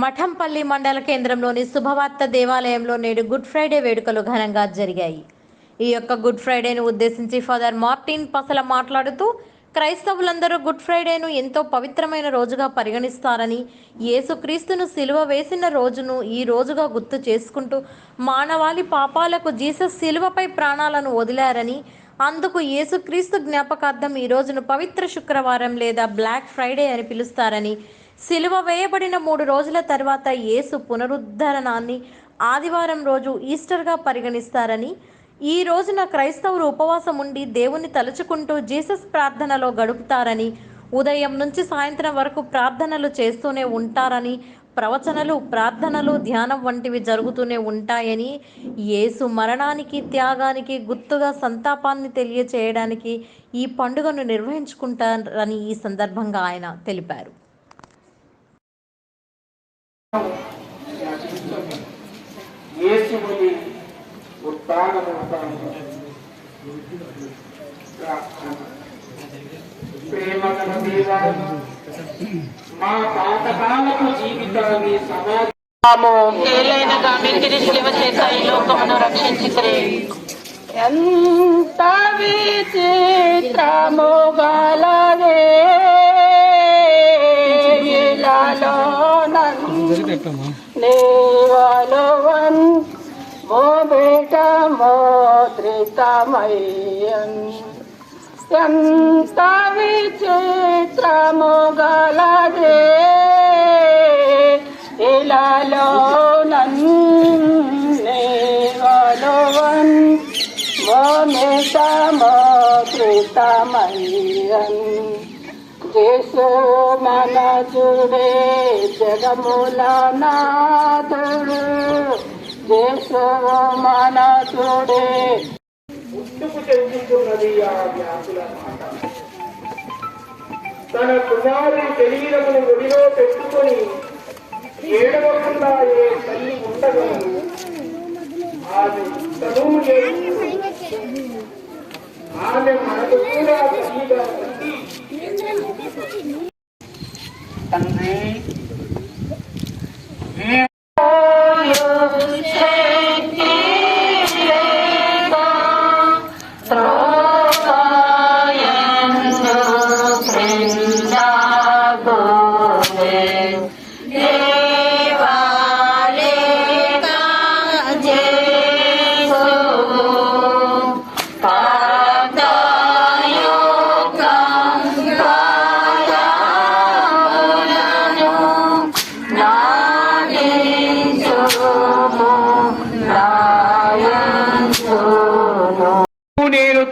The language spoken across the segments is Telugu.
మఠంపల్లి మండల కేంద్రంలోని శుభవార్త దేవాలయంలో నేడు గుడ్ ఫ్రైడే వేడుకలు ఘనంగా జరిగాయి. ఈ యొక్క గుడ్ ఫ్రైడేను ఉద్దేశించి ఫాదర్ మార్టిన్ పసల మాట్లాడుతూ క్రైస్తవులందరూ గుడ్ ఫ్రైడేను ఎంతో పవిత్రమైన రోజుగా పరిగణిస్తారని యేసుక్రీస్తును సిలువ వేసిన రోజును ఈ రోజుగా గుర్తు చేసుకుంటూ మానవాళి పాపాలకు జీసస్ సిలువపై ప్రాణాలను వదిలారని అందుకు యేసుక్రీస్తు జ్ఞాపకార్థం ఈ రోజును పవిత్ర శుక్రవారం లేదా బ్లాక్ ఫ్రైడే అని పిలుస్తారని సిలువ వేయబడిన మూడు రోజుల తర్వాత యేసు పునరుద్ధరణాన్ని ఆదివారం రోజు ఈస్టర్గా పరిగణిస్తారని ఈ రోజున క్రైస్తవులు ఉపవాసం ఉండి దేవుని తలుచుకుంటూ జీసస్ ప్రార్థనలో గడుపుతారని ఉదయం నుంచి సాయంత్రం వరకు ప్రార్థనలు చేస్తూనే ఉంటారని ప్రవచనలు ప్రార్థనలు ధ్యానం వంటివి జరుగుతూనే ఉంటాయని యేసు మరణానికి త్యాగానికి గుర్తుగా సంతాపాన్ని తెలియచేయడానికి ఈ పండుగను నిర్వహించుకుంటారని ఈ సందర్భంగా ఆయన తెలిపారు. యేసుని ఉత్థానము ప్రేమ గల దేవా మా పాతకాలపు జీవితాన్ని సమాజము ఏలైన గామింటిని శిలువ చేత ఈ లోకమును రక్షించితే ఎంత విచిత్రము గలదే మోద్రితమయ్యన్ ఎంత విచిత్రము గలదే ఇలాలో నన్నేవలవన్ మోమేట మోద్రితమయ్యన్ జేసు మన చూడే జగముల నాథుడు. జేసు మన చూడే పుట్టుకు చెందుతున్నది ఆ వ్యాసుల మాట. తన కుమారుని శరీరమును ఒడిలో పెట్టుకొని ఏడవకుండా ఏ తల్లి ఉండగలదు ఆమె చదువు ఆమె మనకు కూడా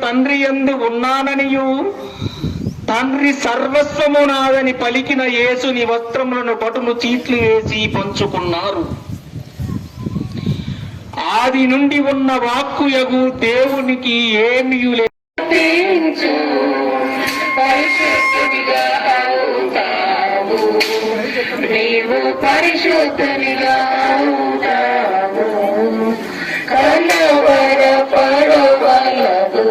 తండ్రి ఎందు ఉన్నాననియు. తండ్రి సర్వస్వము నాదని పలికిన యేసుని వస్త్రములను పటును చీట్లు వేసి పంచుకున్నారు. ఆది నుండి ఉన్న వాక్కు దేవునికి ఏమీ లేదు పరిశుద్ధునిగా నీవు పరిశుద్ధునిగా పడవలదు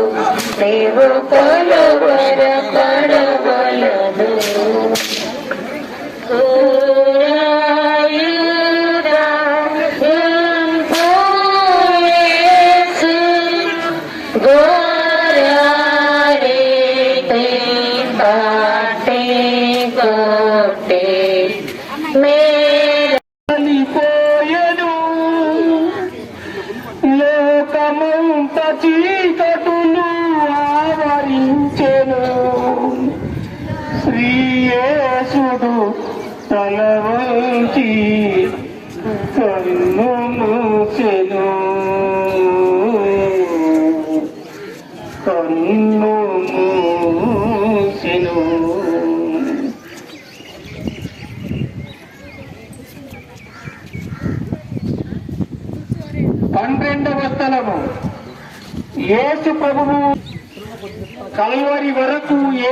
నీవు కలవర పోయను లోకమంత చీకటులు యేసుడు తల వంచి కన్ను మూసెను కన్ను మూసెను పన్నెండవ స్థలము. యేసు ప్రభువు కల్వరి వరకు ఏ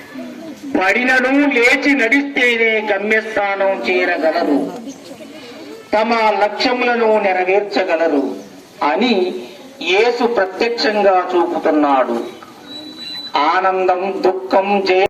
పడినను లేచి నడిస్తేనే గమ్యస్థానం చేరగలరు. తమ లక్ష్యములను నెరవేర్చగలరు అని యేసు ప్రత్యక్షంగా చూపుతున్నాడు. ఆనందం దుఃఖం జయ